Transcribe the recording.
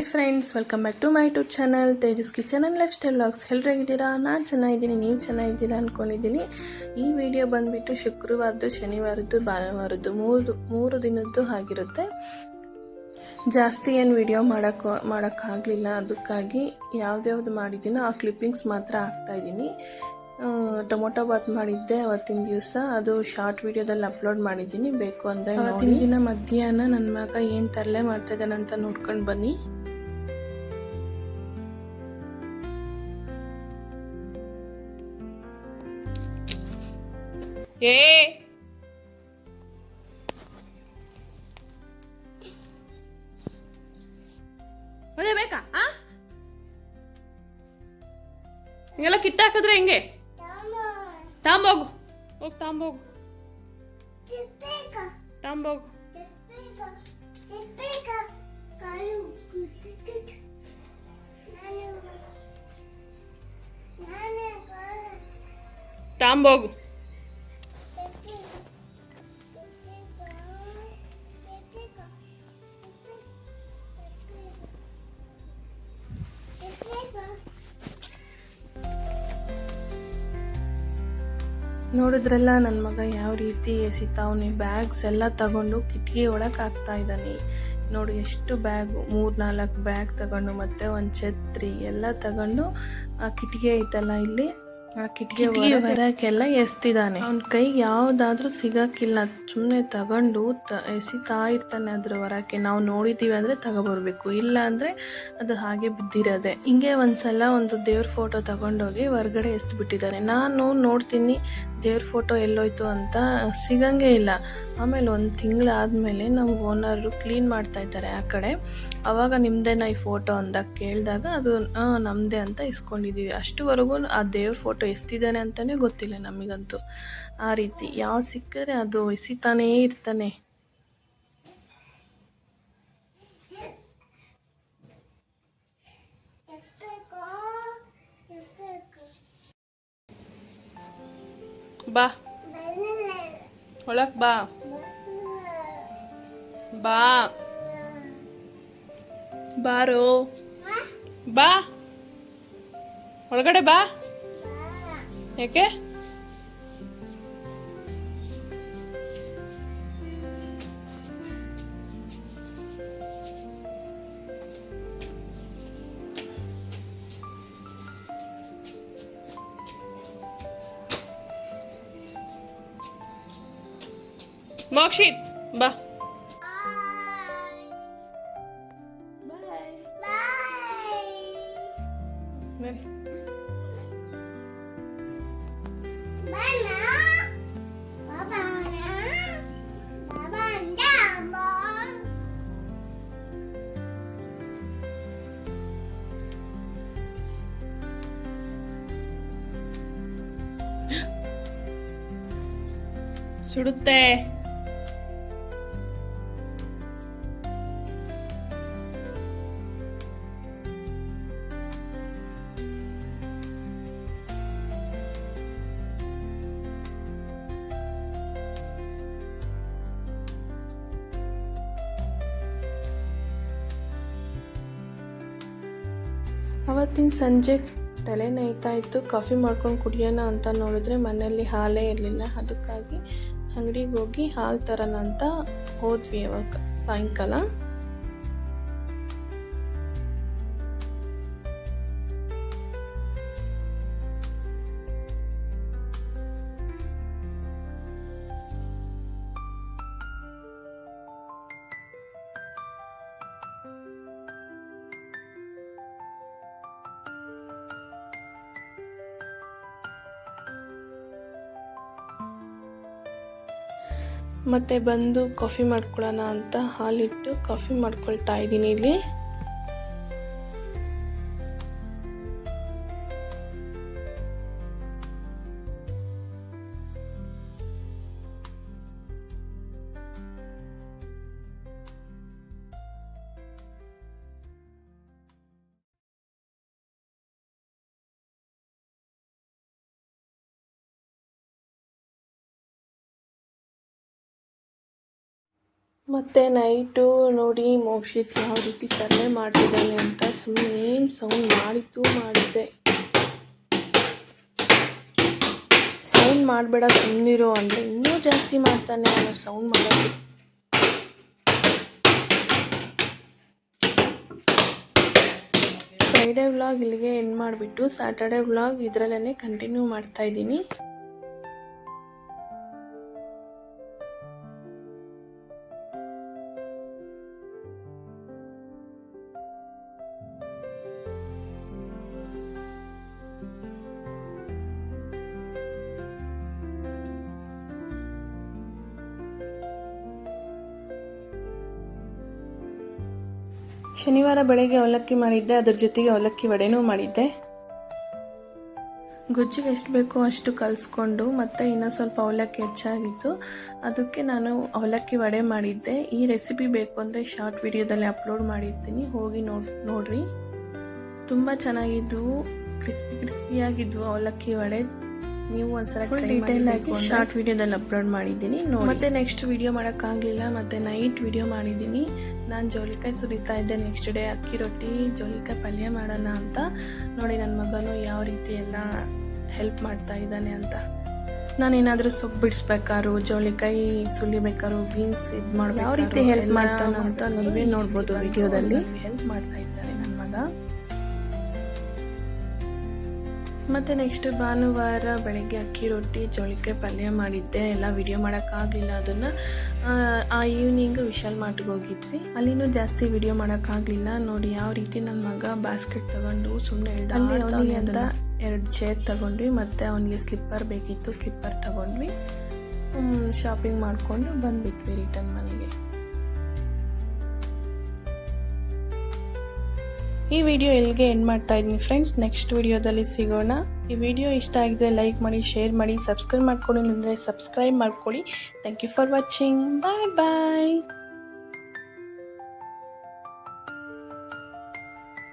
Hi friends welcome back to my YouTube channel Tejas kitchen and lifestyle vlogs ಹೇಗಿದ್ದೀರಾ? ನಾನು ಚೆನ್ನಾಗಿದ್ದೀನಿ, ನೀವು ಚೆನ್ನಾಗಿದ್ದೀರಾ ಅಂದ್ಕೊಂಡಿದ್ದೀನಿ ಈ ವಿಡಿಯೋ ಬಂದುಬಿಟ್ಟು ಶುಕ್ರವಾರದ್ದು, ಶನಿವಾರದ್ದು, ಭಾನುವಾರದ್ದು, ಮೂರು ಮೂರು ದಿನದ್ದು ಆಗಿರುತ್ತೆ. ಜಾಸ್ತಿ ಏನು ವಿಡಿಯೋ ಮಾಡೋಕ್ಕೆ ಮಾಡೋಕ್ಕಾಗಲಿಲ್ಲ ಅದಕ್ಕಾಗಿ ಯಾವ್ದ್ಯಾವ್ದು ಮಾಡಿದ್ದೀನೋ ಆ ಕ್ಲಿಪ್ಪಿಂಗ್ಸ್ ಮಾತ್ರ ಹಾಕ್ತಾಯಿದ್ದೀನಿ ಟೊಮೊಟೊ ಬಾತ್ ಮಾಡಿದ್ದೆ ಅವತ್ತಿನ ದಿವಸ. ಅದು ಶಾರ್ಟ್ ವಿಡಿಯೋದಲ್ಲಿ ಅಪ್ಲೋಡ್ ಮಾಡಿದ್ದೀನಿ. ಬೇಕು ಅಂದರೆ ಅವತ್ತಿನ ದಿನ ಮಧ್ಯಾಹ್ನ ನನ್ನ ಮಗ ಏನು ತರಲೆ ಮಾಡ್ತಾಯಿದ್ದಾನೆ ಅಂತ ನೋಡ್ಕೊಂಡು ಬನ್ನಿ. ಏ ಅದೇ ಬೇಕಾ ಆ ಹಿಂಗೆಲ್ಲ ಕಿತ್ತಾಕಿದ್ರೆ ಹೆಂಗೆ? ತಾಂಬೋಗು. ಹೋಗ್ ತಾಂಬೋಗು. ತಾಂಬೋಗು. ತಾಂಬೋಗು. ನೋಡಿದ್ರಲ್ಲ ನನ್ನ ಮಗ ಯಾವ ರೀತಿ ಎಸಿತಾವನೆ ಬ್ಯಾಗ್ಸ್ ಎಲ್ಲ ತಗೊಂಡು ಕಿಟಕಿ ಒಳಗೆ ಹಾಕ್ತಾ ಇದ್ದಾನೆ. ನೋಡಿ, ಎಷ್ಟು ಬ್ಯಾಗ್ ಮೂರು ನಾಲ್ಕು ಬ್ಯಾಗ್ ತಗೊಂಡು, ಮತ್ತೆ ಒಂದು ಛತ್ರಿ ಎಲ್ಲ ತಗೊಂಡು ಆ ಕಿಟಕಿ ಐತಲ್ಲ ಇಲ್ಲಿ. ಆ ಕಿಟಕಿ ಹೊರಕ್ಕೆಲ್ಲ ಎಸ್ತಿದ್ದಾನೆ ಅವ್ನ ಕೈಗೆ ಯಾವುದಾದ್ರೂ ಸಿಗಕ್ಕಿಲ್ಲ ಸುಮ್ಮನೆ ತಗೊಂಡು ತ ಎಸಿತಾ ಇರ್ತಾನೆ ಅದ್ರ ಹೊರಕ್ಕೆ. ನಾವು ನೋಡಿದ್ದೀವಿ ಅಂದರೆ ತಗೊಬರ್ಬೇಕು. ಇಲ್ಲ ಅಂದ್ರೆ ಅದು ಹಾಗೆ ಬಿದ್ದಿರೋದೆ. ಹಿಂಗೆ ಒಂದ್ಸಲ ಒಂದು ದೇವ್ರ ಫೋಟೋ ತಗೊಂಡೋಗಿ ಹೊರಗಡೆ ಎಸ್ದು ಬಿಟ್ಟಿದ್ದಾನೆ ನಾನು ನೋಡ್ತೀನಿ ದೇವ್ರ ಫೋಟೋ ಎಲ್ಲೋಯ್ತು ಅಂತ ಸಿಗಂಗೆ ಇಲ್ಲ. ಆಮೇಲೆ ಒಂದು ತಿಂಗಳಾದಮೇಲೆ ನಮ್ಮ ಓನರು ಕ್ಲೀನ್ ಮಾಡ್ತಾ ಇದ್ದಾರೆ ಆ ಕಡೆ. ಅವಾಗ ನಿಮ್ಮದೇನ ಈ ಫೋಟೋ ಅಂದಾಗ ಕೇಳಿದಾಗ ಅದು ನಮ್ದೆ ನಮ್ಮದೇ ಅಂತ ಇಸ್ಕೊಂಡಿದ್ದೀವಿ ಅಷ್ಟುವರೆಗೂ ಆ ದೇವ್ರ ಫೋಟೋ ಎಸ್ತಿದ್ದಾನೆ ಅಂತಲೇ ಗೊತ್ತಿಲ್ಲ ನಮಗಂತೂ. ಆ ರೀತಿ ಯಾವ್ದು ಸಿಕ್ಕರೆ ಅದು ಎಸಿತಾನೇ ಇರ್ತಾನೆ. ಬಾ. ಒಳಕ್ ಬಾ. ಬಾ. ಬಾರೋ. ಬಾ. ಒಳಗಡೆ ಬಾ. ಯಾಕೆ ಮೋಕ್ಷಿತ್ ಬಾ ನಡಿ. ಸುಡುತ್ತೆ. ಅವತ್ತಿನ ಸಂಜೆ ತಲೆ ಇತ್ತು. ಕಾಫಿ ಮಾಡ್ಕೊಂಡು ಕುಡಿಯೋಣ ಅಂತ ನೋಡಿದ್ರೆ ಮನೆಯಲ್ಲಿ ಹಾಲೇ ಇರಲಿಲ್ಲ. ಅದಕ್ಕಾಗಿ ಅಂಗಡಿಗೆ ಹೋಗಿ ಹಾಲು ತರೋಣ ಅಂತ ಹೋದ್ವಿ ಅವಾಗ ಸಾಯಂಕಾಲ. ಮತ್ತೆ ಬಂದು ಕಾಫಿ ಮಾಡ್ಕೊಳ್ಳೋಣ ಅಂತ ಹಾಲಿಟ್ಟು ಕಾಫಿ ಮಾಡ್ಕೊಳ್ತಾ ಇದ್ದೀನಿ ಇಲ್ಲಿ. ಮತ್ತು ನೈಟು ನೋಡಿ ಮೋಕ್ಷಿತ್ ಯಾವ ರೀತಿ ತರಲೆ ಮಾಡ್ತಿದ್ದಾನೆ ಅಂತ ಸುಮ್ಮನೆ ಏನು ಸೌಂಡ್ ಮಾಡಿದ್ದು ಮಾಡಿದ್ದೆ. ಸೌಂಡ್ ಮಾಡಬೇಡ ಸುಮ್ಮನಿರು ಅಂದರೆ ಇನ್ನೂ ಜಾಸ್ತಿ ಮಾಡ್ತಾನೆ ಅವನು ಸೌಂಡ್ ಮಾಡೋದು. ಫ್ರೈಡೇ ವ್ಲಾಗ್ ಇಲ್ಲಿಗೆ ಎಂಡ್ ಮಾಡಿಬಿಟ್ಟು ಸ್ಯಾಟರ್ಡೆ ವ್ಲಾಗ್ ಇದರಲ್ಲೇ ಕಂಟಿನ್ಯೂ ಮಾಡ್ತಾ ಶನಿವಾರ ಬೆಳಗ್ಗೆ ಅವಲಕ್ಕಿ ಮಾಡಿದ್ದೆ ಅದ್ರ ಜೊತೆಗೆ ಅವಲಕ್ಕಿ ವಡೆನೂ ಮಾಡಿದ್ದೆ. ಗೊಜ್ಜಿಗೆ ಎಷ್ಟು ಬೇಕೋ ಅಷ್ಟು ಕಲಿಸ್ಕೊಂಡು ಮತ್ತೆ ಇನ್ನೂ ಸ್ವಲ್ಪ ಅವಲಕ್ಕಿ ಹೆಚ್ಚಾಗಿತ್ತು. ಅದಕ್ಕೆ ನಾನು ಅವಲಕ್ಕಿ ವಡೆ ಮಾಡಿದ್ದೆ. ಈ ರೆಸಿಪಿ ಬೇಕು ಅಂದರೆ ಶಾರ್ಟ್ ವಿಡಿಯೋದಲ್ಲಿ ಅಪ್ಲೋಡ್ ಮಾಡಿರ್ತೀನಿ. ಹೋಗಿ ನೋಡಿ ನೋಡ್ರಿ. ತುಂಬ ಚೆನ್ನಾಗಿದ್ವು. ಕ್ರಿಸ್ಪಿ ಕ್ರಿಸ್ಪಿಯಾಗಿದ್ವು ಅವಲಕ್ಕಿ ವಡೆ. ನೀವು ಒಂದ್ಸಲ ಡೀಟೇಲ್ ಆಗಿ ಶಾರ್ಟ್ ವಿಡಿಯೋದಲ್ಲಿ ಅಪ್ಲೋಡ್ ಮಾಡಿದ್ದೀನಿ. ಮತ್ತೆ ನೆಕ್ಸ್ಟ್ ವಿಡಿಯೋ ಮಾಡೋಕ್ಕಾಗಲಿಲ್ಲ. ಮತ್ತು ನೈಟ್ ವಿಡಿಯೋ ಮಾಡಿದ್ದೀನಿ. ನಾನು ಜೋಲಿಕಾಯಿ ಸುರಿತಾ ಇದ್ದೆ. ನೆಕ್ಸ್ಟ್ ಡೇ ಅಕ್ಕಿ ರೊಟ್ಟಿ ಜೋಲಿಕಾಯಿ ಪಲ್ಯ ಮಾಡೋಣ ಅಂತ. ನೋಡಿ ನನ್ನ ಮಗನು ಯಾವ ರೀತಿ ಎಲ್ಲ ಹೆಲ್ಪ್ ಮಾಡ್ತಾ ಇದ್ದಾನೆ ಅಂತ. ನಾನೇನಾದರೂ ಸೊಪ್ಪು ಬಿಡಿಸ್ಬೇಕಾದ್ರು ಜೋಳಿಕಾಯಿ ಸುಲಿಬೇಕಾದ್ರು ಬೀನ್ಸ್ ಇದು ಯಾವ ರೀತಿ ಹೆಲ್ಪ್ ಮಾಡ್ತಾನೆ ಅಂತ ನೀವೇ ನೋಡ್ಬೋದು ವಿಡಿಯೋದಲ್ಲಿ ಹೆಲ್ಪ್ ಮಾಡ್ತಾ ಮತ್ತು ನೆಕ್ಸ್ಟ್ ಭಾನುವಾರ ಬೆಳಗ್ಗೆ ಅಕ್ಕಿ ರೊಟ್ಟಿ ಜೋಳಿಕೆ ಪಲ್ಯ ಮಾಡಿದ್ದೆ. ಎಲ್ಲ ವಿಡಿಯೋ ಮಾಡೋಕ್ಕಾಗಲಿಲ್ಲ ಅದನ್ನು. ಆ ಈವ್ನಿಂಗ್ ವಿಶಾಲ್ ಮಾರ್ಟ್ಗೆ ಹೋಗಿದ್ವಿ. ಅಲ್ಲಿನೂ ಜಾಸ್ತಿ ವಿಡಿಯೋ ಮಾಡೋಕ್ಕಾಗಲಿಲ್ಲ. ನೋಡಿ ಯಾವ ರೀತಿ ನನ್ನ ಮಗ ಬಾಸ್ಕೆಟ್ ತಗೊಂಡು ಸುಮ್ಮನೆ ಅವನಿಗೆ ಅಂತ ಎರಡು ಚೇರ್ ತಗೊಂಡ್ವಿ. ಮತ್ತು ಅವನಿಗೆ ಸ್ಲಿಪ್ಪರ್ ಬೇಕಿತ್ತು. ಸ್ಲಿಪ್ಪರ್ ತಗೊಂಡ್ವಿ. ಶಾಪಿಂಗ್ ಮಾಡಿಕೊಂಡು ಬಂದುಬಿಟ್ವಿ ರಿಟರ್ನ್ ಮನೆಗೆ. ಈ ವಿಡಿಯೋ ಇಲ್ಲಿಗೆ ಎಂಡ್ ಮಾಡ್ತಾ ಇದ್ದೀನಿ. ಫ್ರೆಂಡ್ಸ್ ನೆಕ್ಸ್ಟ್ ವಿಡಿಯೋದಲ್ಲಿ ಸಿಗೋಣ. ಈ ವಿಡಿಯೋ ಇಷ್ಟ ಆಗಿದ್ರೆ ಲೈಕ್ ಮಾಡಿ ಶೇರ್ ಮಾಡಿ ಸಬ್ಸ್ಕ್ರೈಬ್ ಮಾಡ್ಕೊಳ್ಳಿ. ಅಂದರೆ ಸಬ್ಸ್ಕ್ರೈಬ್ ಮಾಡ್ಕೊಳ್ಳಿ. Thank you for watching bye bye